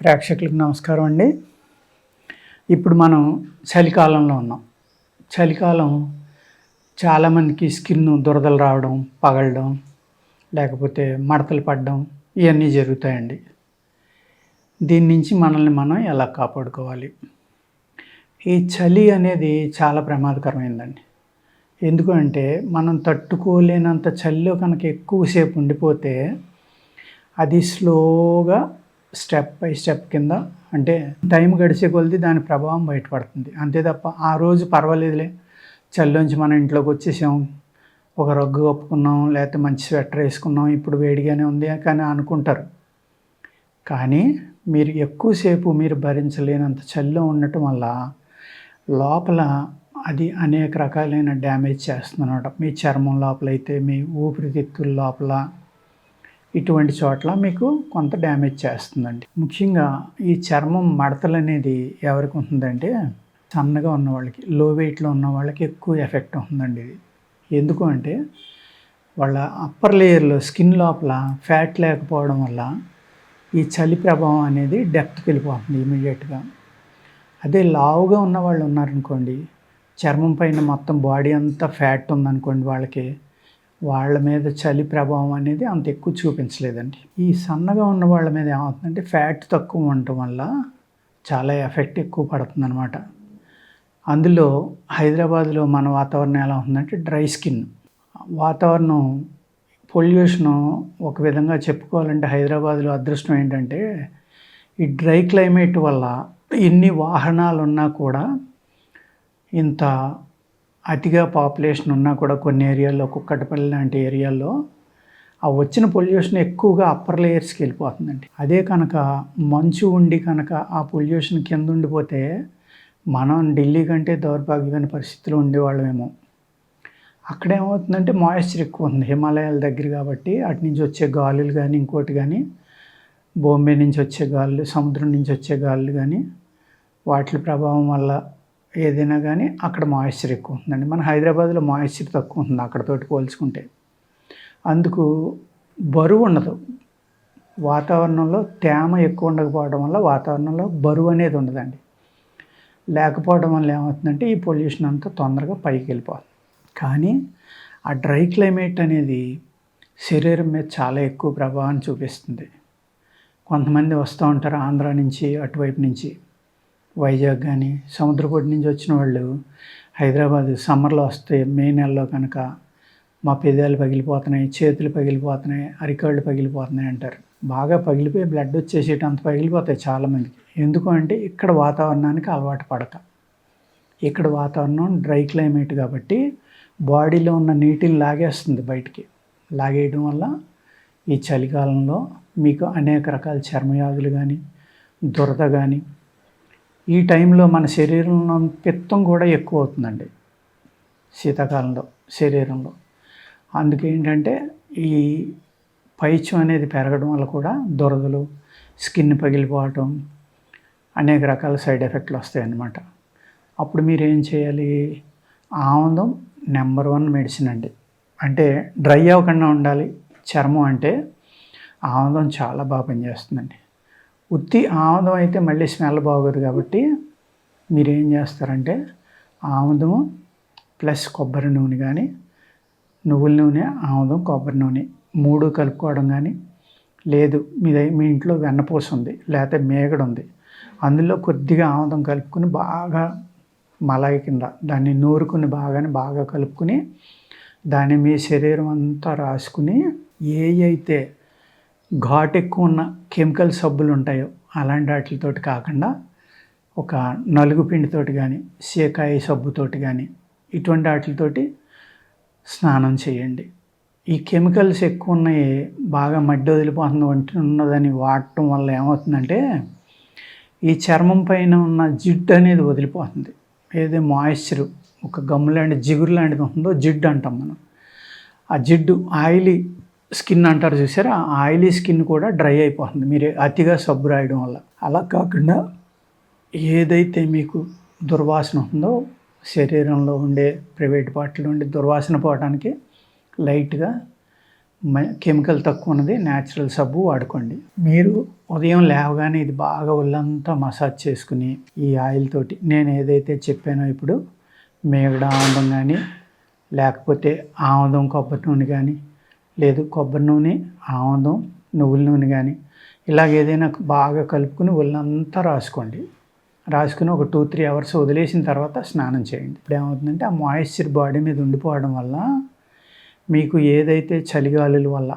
ప్రేక్షకులకు నమస్కారం అండి. ఇప్పుడు మనం చలికాలంలో ఉన్నాం. చలికాలం చాలామందికి స్కిన్ దురదలు రావడం పగలడం లేకపోతే మడతలు పడడం ఇవన్నీ జరుగుతాయండి. దీని నుంచి మనల్ని మనం ఎలా కాపాడుకోవాలి? ఈ చలి అనేది చాలా ప్రమాదకరమైందండి. ఎందుకంటే మనం తట్టుకోలేనంత చలిలో కనుక ఎక్కువసేపు ఉండిపోతే అది స్లోగా స్టెప్ బై స్టెప్ కింద అంటే టైం గడిచే కొలిది దాని ప్రభావం బయటపడుతుంది. అంతే తప్ప ఆ రోజు పర్వాలేదులే. చలిలోంచి మన ఇంట్లోకి వచ్చేసాం. ఒక రగ్గు కప్పుకున్నాం లేకపోతే మంచి స్వెటర్ వేసుకున్నాం ఇప్పుడు వేడిగానే ఉంది కానీ అనుకుంటారు. కానీ మీరు ఎక్కువసేపు మీరు భరించలేనంత చలిలో ఉండటం వల్ల లోపల అది అనేక రకాలైన డ్యామేజ్ చేస్తుందన్నమాట. మీ చర్మం లోపల అయితే మీ ఊపిరితిత్తుల లోపల ఇటువంటి చోట్ల మీకు కొంత డ్యామేజ్ చేస్తుందండి. ముఖ్యంగా ఈ చర్మం మడతలు అనేది ఎవరికి ఉంటుందంటే సన్నగా ఉన్న వాళ్ళకి లో వెయిట్లో ఉన్న వాళ్ళకి ఎక్కువ ఎఫెక్ట్ ఉంటుందండి ఇది. ఎందుకు అంటే వాళ్ళ అప్పర్ లేయర్లో స్కిన్ లోపల ఫ్యాట్ లేకపోవడం వల్ల ఈ చలి ప్రభావం అనేది డెప్త్కి వెళ్ళిపోతుంది ఇమీడియట్గా అదే లావుగా ఉన్న వాళ్ళు ఉన్నారనుకోండి చర్మం పైన మొత్తం బాడీ అంతా ఫ్యాట్ ఉందనుకోండి వాళ్ళకి వాళ్ళ మీద చలి ప్రభావం అనేది అంత ఎక్కువ చూపించలేదండి. ఈ సన్నగా ఉన్న వాళ్ళ మీద ఏమవుతుందంటే ఫ్యాట్ తక్కువ ఉండటం వల్ల చాలా ఎఫెక్ట్ ఎక్కువ పడుతుంది అనమాట అందులో హైదరాబాద్లో మన వాతావరణం ఎలా ఉందంటే డ్రై స్కిన్. వాతావరణం పొల్యూషను ఒక విధంగా చెప్పుకోవాలంటే హైదరాబాద్లో అదృష్టం ఏంటంటే ఈ డ్రై క్లైమేట్ వల్ల ఎన్ని వాహనాలు ఉన్నా కూడా ఇంత అతిగా పాపులేషన్ ఉన్నా కూడా కొన్ని ఏరియాల్లో కుక్కటపల్లి లాంటి ఏరియాల్లో ఆ వచ్చిన పొల్యూషన్ ఎక్కువగా అప్పర్ లేయర్స్కి వెళ్ళిపోతుందండి. అదే కనుక మంచు ఉండి కనుక ఆ పొల్యూషన్ కింద ఉండిపోతే మనం ఢిల్లీ కంటే దౌర్భాగ్యమైన పరిస్థితులు ఉండేవాళ్ళమేమో. అక్కడ ఏమవుతుందంటే మాయిశ్చర్ ఎక్కువ ఉంది హిమాలయాల దగ్గర కాబట్టి అటు నుంచి వచ్చే గాలులు కానీ ఇంకోటి కానీ బాంబే నుంచి వచ్చే గాలులు సముద్రం నుంచి వచ్చే గాలులు కానీ వాటి ప్రభావం వల్ల ఏదైనా కానీ అక్కడ మాయిశ్చర్ ఎక్కువ ఉంటుందండి మన హైదరాబాద్లో మాయిశ్చర్ తక్కువ ఉంటుంది అక్కడతోటి పోల్చుకుంటే. అందుకు బరువు ఉండదు. వాతావరణంలో తేమ ఎక్కువ ఉండకపోవడం వల్ల వాతావరణంలో బరువు అనేది ఉండదండి. లేకపోవడం వల్ల ఏమవుతుందంటే ఈ పొల్యూషన్ అంతా తొందరగా పైకి వెళ్ళిపోతుంది కానీ ఆ డ్రై క్లైమేట్ అనేది శరీరం మీద చాలా ఎక్కువ ప్రభావాన్ని చూపిస్తుంది. కొంతమంది వస్తూ ఉంటారు ఆంధ్ర నుంచి అటువైపు నుంచి. వైజాగ్ కానీ సముద్రపొడి నుంచి వచ్చిన వాళ్ళు హైదరాబాద్ సమ్మర్లో వస్తే మే నెలలో కనుక మా పెదాలు పగిలిపోతున్నాయి చేతులు పగిలిపోతున్నాయి అరికాళ్ళు పగిలిపోతున్నాయి అంటారు. బాగా పగిలిపోయి బ్లడ్ వచ్చేసేటి అంత పగిలిపోతాయి చాలామందికి. ఎందుకు అంటే ఇక్కడ వాతావరణానికి అలవాటు పడక ఇక్కడ వాతావరణం డ్రై క్లైమేట్ కాబట్టి బాడీలో ఉన్న నీటిని లాగేస్తుంది బయటికి. లాగేయడం వల్ల ఈ చలికాలంలో మీకు అనేక రకాల చర్మవ్యాధులు కానీ దురద కానీ ఈ టైంలో మన శరీరంలో పిత్తం కూడా ఎక్కువ అవుతుందండి. శీతాకాలంలో శరీరంలో. అందుకేంటంటే ఈ పైత్యం అనేది పెరగడం వల్ల కూడా దురదలు స్కిన్ పగిలిపోవటం అనేక రకాల సైడ్ ఎఫెక్ట్లు వస్తాయన్నమాట. అప్పుడు మీరు ఏం చేయాలి? ఆముదం నెంబర్ వన్ మెడిసిన్ అండి. అంటే డ్రై అవ్వకుండా ఉండాలి. చర్మం అంటే ఆముదం చాలా బాగా పనిచేస్తుందండి. ఉత్తి ఆముదం అయితే మళ్ళీ స్మెల్ బాగోదు కాబట్టి మీరు ఏం చేస్తారంటే ఆముదము ప్లస్ కొబ్బరి నూనె కానీ నువ్వుల నూనె ఆముదం కొబ్బరి నూనె మూడు కలుపుకోవడం కానీ లేదు మీ మీ ఇంట్లో వెన్నపూస ఉంది లేకపోతే మేగడ ఉంది అందులో కొద్దిగా ఆముదం కలుపుకుని బాగా మలాయి కింద దాన్ని నూరుకుని బాగానే బాగా కలుపుకుని దాన్ని మీ శరీరం అంతా రాసుకుని ఏ అయితే ఘాట్ ఎక్కువ ఉన్న కెమికల్ సబ్బులు ఉంటాయో అలాంటి వాటితోటి కాకుండా ఒక నలుగు పిండితోటి కానీ సీకాయ సబ్బుతోటి కానీ ఇటువంటి వాటితోటి స్నానం చేయండి. ఈ కెమికల్స్ ఎక్కువ ఉన్నాయి బాగా మడ్డి వదిలిపోతుంది వంటి ఉన్నదని వాడటం వల్ల ఏమవుతుందంటే ఈ చర్మం పైన ఉన్న జిడ్డు అనేది వదిలిపోతుంది. ఏదో మాయిశ్చర్ ఒక గమ్ము లాంటి జిగురు లాంటిది ఉంటుందో జిడ్డు అంటాం మనం. ఆ జిడ్డు ఆయిలీ స్కిన్ అంటారు చూసారా? ఆ ఆయిలీ స్కిన్ కూడా డ్రై అయిపోతుంది. మీరు అతిగా సబ్బు రాయడం వల్ల. అలా కాకుండా ఏదైతే మీకు దుర్వాసన ఉందో శరీరంలో ఉండే ప్రైవేట్ పార్ట్లో ఉండే దుర్వాసన పోవడానికి లైట్గా మ- కెమికల్ తక్కువ ఉన్నది. న్యాచురల్ సబ్బు వాడుకోండి. మీరు ఉదయం లేవగానే ఇది బాగా ఒళ్ళంతా మసాజ్ చేసుకుని ఈ ఆయిల్ తోటి నేను ఏదైతే చెప్పానో ఇప్పుడు మేగడ ఆముదం కానీ లేకపోతే ఆముదం కొబ్బరి నూనె కానీ లేదు కొబ్బరి నూనె ఆముదం నువ్వుల నూనె కానీ ఇలాగ ఏదైనా బాగా కలుపుకుని ఒళ్ళంతా రాసుకోండి. రాసుకుని ఒక టూ త్రీ అవర్స్ వదిలేసిన తర్వాత స్నానం చేయండి. ఇప్పుడు ఏమవుతుందంటే ఆ మాయిశ్చర్ బాడీ మీద ఉండిపోవడం వల్ల మీకు ఏదైతే చలిగాలుల వల్ల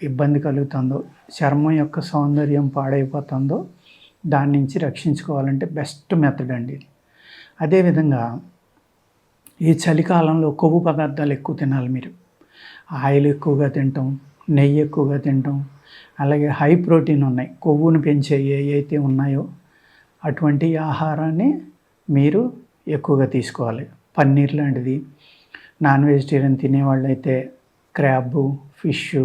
ఇబ్బంది కలుగుతుందో చర్మం యొక్క సౌందర్యం పాడైపోతుందో దాని నుంచి రక్షించుకోవాలంటే బెస్ట్ మెథడ్ అండి అదేవిధంగా ఈ చలికాలంలో కొవ్వు పదార్థాలు ఎక్కువ తినాలి మీరు. ఆయిల్ ఎక్కువగా తింటాం నెయ్యి ఎక్కువగా తింటాం. అలాగే హై ప్రోటీన్ ఉన్నాయి. కొవ్వును పెంచే ఏ అయితే ఉన్నాయో అటువంటి ఆహారాన్ని మీరు ఎక్కువగా తీసుకోవాలి. పన్నీర్ లాంటిది నాన్ వెజిటేరియన్ తినేవాళ్ళు అయితే క్రాబు ఫిష్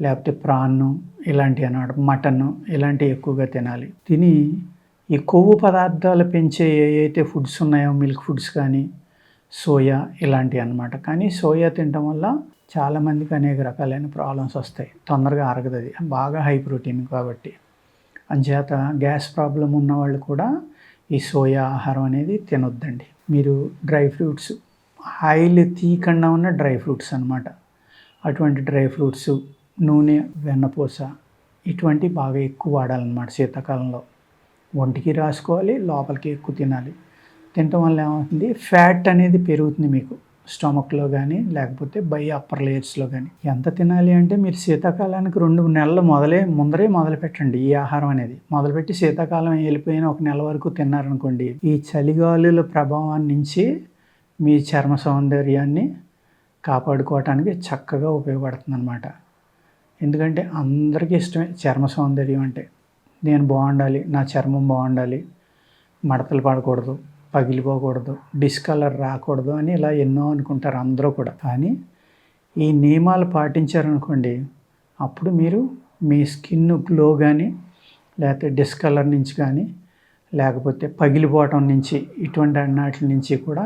లేకపోతే ప్రాన్ ఇలాంటివి అన్నమాట మటన్ ఇలాంటివి ఎక్కువగా తినాలి. తిని ఈ కొవ్వు పదార్థాలు పెంచే ఏవైతే ఫుడ్స్ ఉన్నాయో మిల్క్ ఫుడ్స్ కానీ సోయా ఇలాంటివి అన్నమాట. కానీ సోయా తినడం వల్ల చాలామందికి అనేక రకాలైన ప్రాబ్లమ్స్ వస్తాయి. తొందరగా అరగదు అది బాగా హై ప్రోటీన్ కాబట్టి. అంచేత గ్యాస్ ప్రాబ్లం ఉన్న వాళ్ళు కూడా ఈ సోయా ఆహారం అనేది తినొద్దండి. మీరు డ్రై ఫ్రూట్స్ ఆయిల్ తీయకుండా ఉన్న డ్రై ఫ్రూట్స్ అన్నమాట. అటువంటి డ్రై ఫ్రూట్స్ నూనె వెన్నపూస ఇటువంటి బాగా ఎక్కువ వాడాలన్నమాట శీతాకాలంలో. ఒంటికి రాసుకోవాలి లోపలికి ఎక్కువ తినాలి. తినటం వల్ల ఏమవుతుంది? ఫ్యాట్ అనేది పెరుగుతుంది మీకు. స్టమక్లో కానీ లేకపోతే బై అప్పర్ లేయర్స్లో కానీ ఎంత తినాలి అంటే మీరు శీతాకాలానికి రెండు నెలలు మొదలే ముందరే మొదలు పెట్టండి ఈ ఆహారం అనేది. మొదలుపెట్టి శీతాకాలం వెళ్ళిపోయిన ఒక నెల వరకు తిన్నారనుకోండి ఈ చలిగాలుల ప్రభావం నుంచి మీ చర్మ సౌందర్యాన్ని కాపాడుకోవటానికి చక్కగా ఉపయోగపడుతుంది అనమాట ఎందుకంటే అందరికీ ఇష్టమే చర్మ సౌందర్యం అంటే. నేను బాగుండాలి నా చర్మం బాగుండాలి మడతలు పడకూడదు. పగిలిపోకూడదు డిస్కలర్ రాకూడదు అని ఇలా ఎన్నో అనుకుంటారు అందరూ కూడా. కానీ ఈ నియమాలు పాటించారనుకోండి అప్పుడు మీరు మీ స్కిన్ గ్లో కానీ లేకపోతే డిస్కలర్ నుంచి కానీ లేకపోతే పగిలిపోవటం నుంచి ఇటువంటి అన్నాటి నుంచి కూడా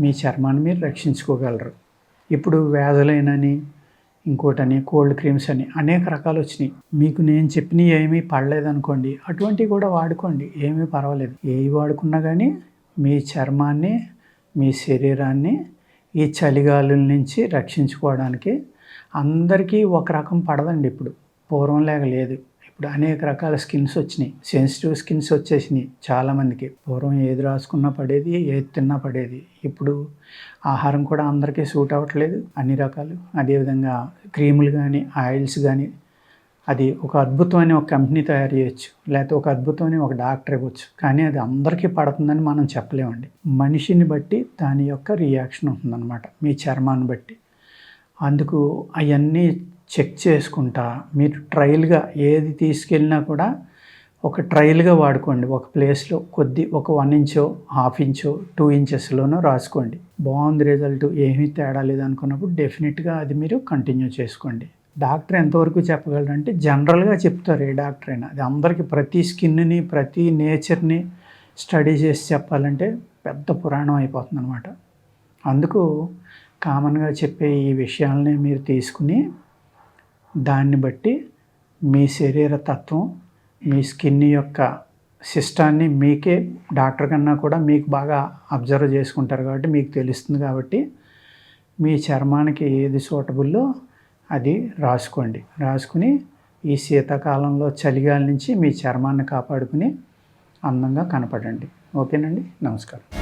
మీ చర్మాన్ని మీరు రక్షించుకోగలరు. ఇప్పుడు వ్యాధులైనని ఇంకోటని కోల్డ్ క్రీమ్స్ అని అనేక రకాలు వచ్చినాయి. మీకు నేను చెప్పినవి ఏమీ పడలేదనుకోండి అటువంటివి కూడా వాడుకోండి ఏమీ పర్వాలేదు. ఏవి వాడుకున్నా కానీ మీ చర్మాన్ని మీ శరీరాన్ని ఈ చలిగాలుల నుంచి రక్షించుకోవడానికి అందరికీ ఒక రకం పడదండి ఇప్పుడు. పూర్వం లేక లేదు. ఇప్పుడు అనేక రకాల స్కిన్స్ వచ్చినాయి. సెన్సిటివ్ స్కిన్స్ వచ్చేసినాయి చాలామందికి. పూర్వం ఏది రాసుకున్నా పడేది ఏది తిన్నా పడేది. ఇప్పుడు ఆహారం కూడా అందరికీ సూట్ అవ్వట్లేదు. అన్ని రకాలు. అదేవిధంగా క్రీములు కానీ ఆయిల్స్ కానీ అది ఒక అద్భుతమైన ఒక కంపెనీ తయారు చేయొచ్చు లేకపోతే ఒక అద్భుతమైన ఒక డాక్టర్ ఇవ్వచ్చు. కానీ అది అందరికీ పడుతుందని మనం చెప్పలేమండి. మనిషిని బట్టి దాని యొక్క రియాక్షన్ ఉంటుందన్నమాట మీ చర్మాన్ని బట్టి. అందుకు అవన్నీ చెక్ చేసుకుంటా మీరు ట్రయల్గా ఏది తీసుకెళ్ళినా కూడా ఒక ట్రయల్గా వాడుకోండి. ఒక ప్లేస్లో కొద్ది ఒక వన్ ఇంచో హాఫ్ ఇంచో టూ ఇంచెస్లోనో రాసుకోండి. బాగుంది రిజల్ట్ ఏమీ తేడా లేదు అనుకున్నప్పుడు డెఫినెట్గా అది మీరు కంటిన్యూ చేసుకోండి. డాక్టర్ ఎంతవరకు చెప్పగలరంటే జనరల్గా చెప్తారు ఏ డాక్టర్ అయినా. అది అందరికీ ప్రతి స్కిన్ని ప్రతి నేచర్ని స్టడీ చేసి చెప్పాలంటే పెద్ద పురాణం అయిపోతుంది అనమాట అందుకు కామన్గా చెప్పే ఈ విషయాలని మీరు తీసుకుని దాన్ని బట్టి మీ శరీర తత్వం మీ స్కిన్ యొక్క సిస్టాన్ని మీకే డాక్టర్ కన్నా కూడా మీకు బాగా అబ్జర్వ్ చేసుకుంటారు కాబట్టి మీకు తెలుస్తుంది కాబట్టి మీ చర్మానికి ఏది సూటబుల్లో అది రాసుకోండి. రాసుకుని ఈ శీతాకాలంలో చలిగాలి నుంచి మీ చర్మాన్ని కాపాడుకుని అందంగా కనపడండి. ఓకేనండి? నమస్కారం.